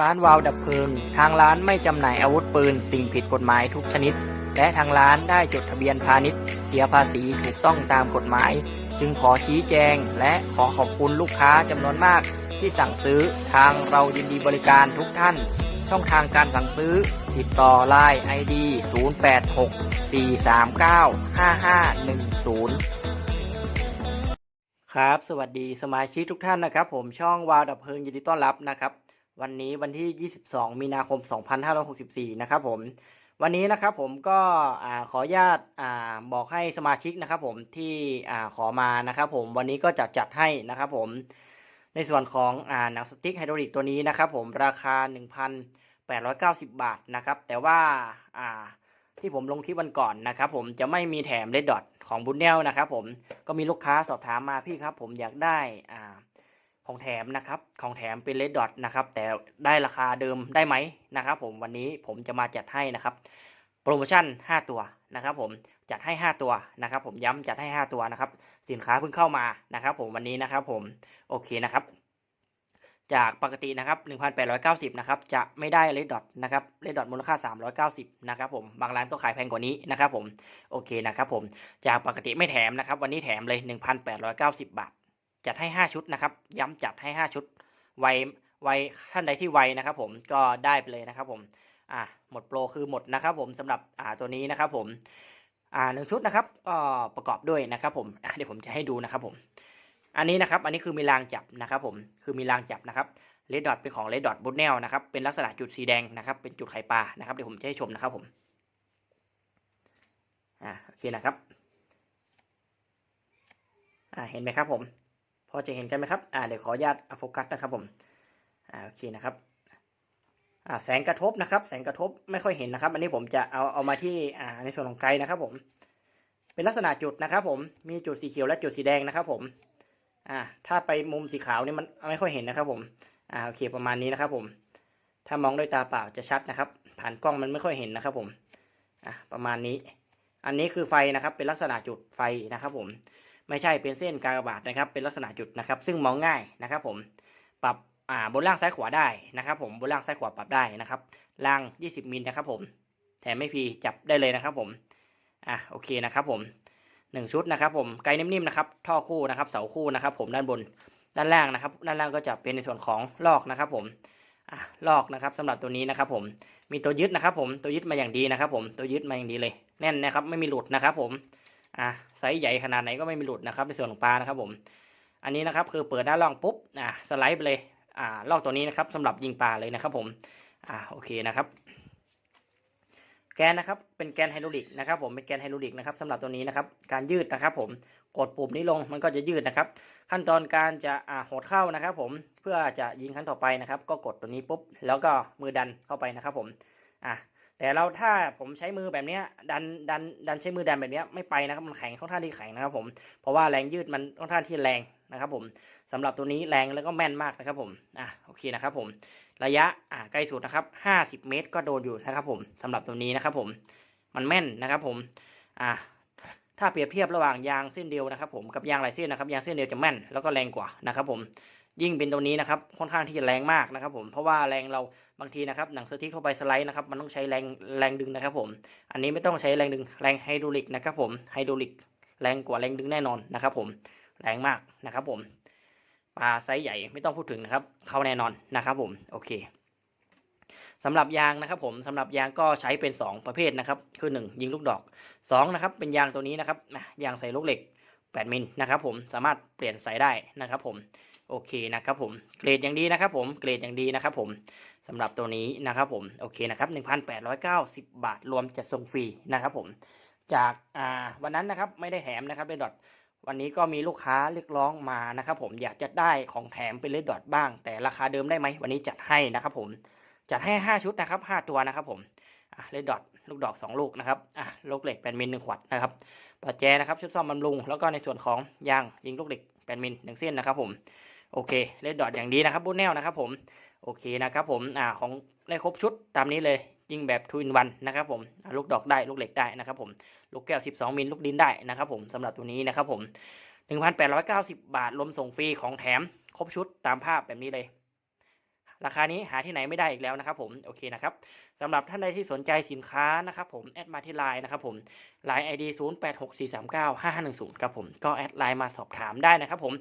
ร้านวาวดับเพลิง ทางร้านไม่จำหน่ายอาวุธปืน สิ่งผิดกฎหมายทุกชนิด และทางร้านได้จดทะเบียนพาณิชย์ เสียภาษีถูกต้องตามกฎหมาย จึงขอชี้แจง และขอขอบคุณลูกค้าจำนวนมาก ที่สั่งซื้อทางเรายินดีบริการทุกท่าน ช่องทางการสั่งซื้อ ติดต่อ Line ID 0864395510ครับ สวัสดีสมาชิกทุกท่านนะครับ ผมช่องวาวดับเพลิงยินดีต้อนรับนะครับ วันนี้วันที่ 22 มีนาคม 2564 นะครับผม วันนี้นะครับผมก็ขออนุญาตบอกให้สมาชิกนะครับผมที่อขอมานะครับผมวันนี้ก็จะจัดให้นะครับผม ในส่วนของอหนังสติ๊กไฮดรอลิกตัวนี้นะครับผมราคา 1,890 บาทนะครับ แต่ว่าอ่าที่ผมลงคลิปวันก่อนนะครับผมจะไม่มีแถมเลดดอทของบุญเนลนะครับผมก็มีลูกค้าสอบถามมาพี่ครับผมอยากได้อ่า ของแถมนะครับของแถมเป็นเลดดอทนะครับแต่ได้ราคาเดิมได้ไหมนะครับผมวันนี้ผมจะมาจัดให้นะครับโปรโมชั่น 5 ตัวนะครับผมจัดให้ 5 ตัวนะครับผมย้ำจัดให้ 5 ตัวนะครับสินค้าเพิ่งเข้ามานะครับผมวันนี้นะครับผมโอเคนะครับจากปกตินะครับ1,890นะครับจะไม่ได้เลดดอทนะครับเลดดอทมูลค่า 390นะครับผมบางร้านก็ขายแพงกว่านี้นะครับผมโอเคนะครับผมจากปกติไม่แถมนะครับวันนี้แถมเลย 1,890 บาท จัดให้ 5 ชุดนะครับ ย้ำจัดให้ 5 ชุดไวไวท่านใดที่ไวนะครับ ผมก็ได้ไปเลยนะครับ ผมอ่าหมดโปรคือหมดนะครับ ผมสำหรับอ่าตัวนี้นะครับ ผมอ่าหนึ่งชุดนะครับก็ประกอบด้วยนะครับ ผมเดี๋ยวผมจะให้ดูนะครับ ผม อันนี้นะครับ อันนี้คือมีรางจับนะครับ ผมคือมีรางจับนะครับเลดดอทเป็นของเลดดอทบูทแนลนะครับเป็นลักษณะจุดสีแดงนะครับ เป็นจุดไข่ปลานะครับเดี๋ยวผมจะให้ชมนะครับ ผมอ่าโอเคนะครับอ่าเห็นไหมครับผม พอจะเห็นกันไหมครับอ่าเดี๋ยวขออนุญาตอาโฟกัสนะครับผมอ่าโอเคนะครับอ่าแสงกระทบนะครับ แสงกระทบไม่ค่อยเห็นนะครับ อันนี้ผมจะเอาเอามาที่อ่าในส่วนของไกลนะครับ ผม เป็นลักษณะจุดนะครับ ผมมีจุดสีเขียวและจุดสีแดงนะครับ ผมอ่าถ้าไปมุมสีขาวนี่มันไม่ค่อยเห็นนะครับ ผมอ่าโอเคประมาณนี้นะครับ ผม ถ้ามองด้วยตาเปล่าจะชัดนะครับ ผ่านกล้องมันไม่ค่อยเห็นนะครับ ผมอะประมาณนี้ อันนี้คือไฟนะครับ เป็นลักษณะจุดไฟนะครับ ผม ไม่ใช่เป็นเส้นกากบาทนะครับ เป็นลักษณะจุดนะครับ ซึ่งมองง่ายนะครับ ผมปรับอ่าบนล่างซ้ายขวาได้นะครับ ผมบนล่างซ้ายขวาปรับได้นะครับล่าง 20มิลนะครับ ผมแถมไม่ฟรีจับได้เลยนะครับ ผมอะโอเคนะครับ ผมหนึ่งชุดนะครับ ผมไกลนิ่มๆนะครับ ท่อคู่นะครับ เสาคู่นะครับ ผมด้านบนด้านล่างนะครับ ด้านล่างก็จะเป็นในส่วนของลอกนะครับ ผมอะลอกนะครับสำหรับตัวนี้นะครับ ผมมีตัวยึดนะครับ ผมตัวยึดมาอย่างดีนะครับ ผมตัวยึดมาอย่างดีเลย แน่นนะครับ ไม่มีหลุดนะครับ ผม อะไซส์ใหญ่ขนาดไหนก็ไม่มีหลุดนะครับในส่วนของปลานะครับผมอันนี้นะครับคือเปิดหน้าล่องปุ๊บอะสไลด์ไปเลยอ่าล่อกตัวนี้นะครับสำหรับยิงปลาเลยนะครับผมอ่าโอเคนะครับ แกนนะครับเป็นแกนไฮดรอลิกนะครับผมเป็นแกนไฮดรอลิกนะครับสำหรับตัวนี้นะครับการยืดนะครับผมกดปุ่มนี้ลงมันก็จะยืดนะครับ ขั้นตอนการจะอ่าหดเข้านะครับ ผมเพื่อจะยิงครั้งต่อไปนะครับ ก็กดตัวนี้ปุ๊บแล้วก็มือดันเข้าไปนะครับ ผมอะ แต่เราถ้าผมใช้มือแบบเนี้ยดันดันดันใช้มือดันแบบเนี้ยไม่ไปนะครับมันแข็งค่อนข้างที่แข็งนะครับผมเพราะว่าแรงยืดมันค่อนข้างที่แรงนะครับผมสำหรับตัวนี้แรงแล้วก็แม่นมากนะครับผมอะโอเคนะครับผมระยะอ่าไกล้สุดนะครับห้าสิบเมตรก็โดนอยู่นะครับผมสำหรับตัวนี้นะครับผมมันแม่นนะครับผมอ่าถ้าเปรียบเทียบระหว่างยางเส้นเดียวนะครับผมกับยางหลายเส้นนะครับยางเส้นเดียวจะแม่นแล้วก็แรงกว่านะครับผม ยิ่งเป็นตัวนี้นะครับค่อนข้างที่จะแรงมากนะครับผมเพราะว่าแรงเราบางทีนะครับหนังสติ๊กเข้าไปสไลด์นะครับมันต้องใช้แรงแรงดึงนะครับผมอันนี้ไม่ต้องใช้แรงดึงแรงไฮดรอลิกนะครับผมไฮดรอลิกแรงกว่าแรงดึงแน่นอนนะครับผมแรงมากนะครับผมปลาไซส์ใหญ่ไม่ต้องพูดถึงนะครับเข้าแน่นอนนะครับผมโอเคสำหรับยางนะครับผมสำหรับยางก็ใช้เป็น 2 ประเภทนะครับคือ 1 ยิงลูกดอก2นะครับเป็นยางตัวนี้นะครับนะยางใส่ลูกเหล็ก 8มิลนะครับผมสามารถเปลี่ยนใส่ได้นะครับผมโอเคนะครับผมเกรดอย่างดีนะครับผมเกรดอย่างดีนะครับผมสำหรับตัวนี้นะครับผมโอเคนะครับ1,890 บาทรวมจัดส่งฟรีนะครับผมจากอ่าวันนั้นนะครับไม่ได้แถมนะครับเป็นดอทวันนี้ก็มีลูกค้าเรียกร้องมานะครับผมอยากจะได้ของแถมเป็นเลดดอทบ้าง แต่ราคาเดิมได้ไหมวันนี้จัดให้นะครับผมจัดให้ 5 ชุดนะครับ 5 ตัวนะครับผม เลดดอทลูกดอก 2 ลูกนะครับอะลูกเหล็กแปดมิลหนึ่งขวดนะครับปัจแจนะครับชุดซ่อมบำรุง แล้วก็ในส่วนของยางยิงลูกเหล็กแปดมิลหนึ่งเส้นนะครับผมโอเคเลดดอทอย่างดีนะครับบูทแนลนะครับผมโอเคนะครับผมอ่าของได้ครบชุดตามนี้เลยยิงแบบทูอินวันนะครับผมลูกดอกได้ลูกเหล็กได้นะครับผมลูกแก้ว 12 มิลลูกดินได้นะครับผมสำหรับตัวนี้นะครับผม 1,890 บาทรวมส่งฟรีของแถมครบชุดตามภาพแบบนี้เลย ราคานี้หาที่ไหนไม่ได้อีกแล้วนะครับผมโอเคนะครับสำหรับท่านใดที่สนใจสินค้านะครับผมแอดมาที่ไลน์นะครับผมไลน์ ID 0 8 6 4 3 9 5 5 1 0ครับผมก็แอดไลน์มาสอบถามได้นะครับผม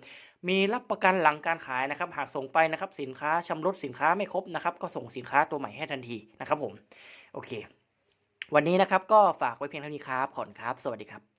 มีรับประกันหลังการขายนะครับหากส่งไปนะครับสินค้าชำรุดสินค้าไม่ครบนะครับก็ส่งสินค้าตัวใหม่ให้ทันทีนะครับผมโอเค วันนี้นะครับก็ฝากไว้เพียงเท่านี้ครับขอบคุณครับ สวัสดีครับ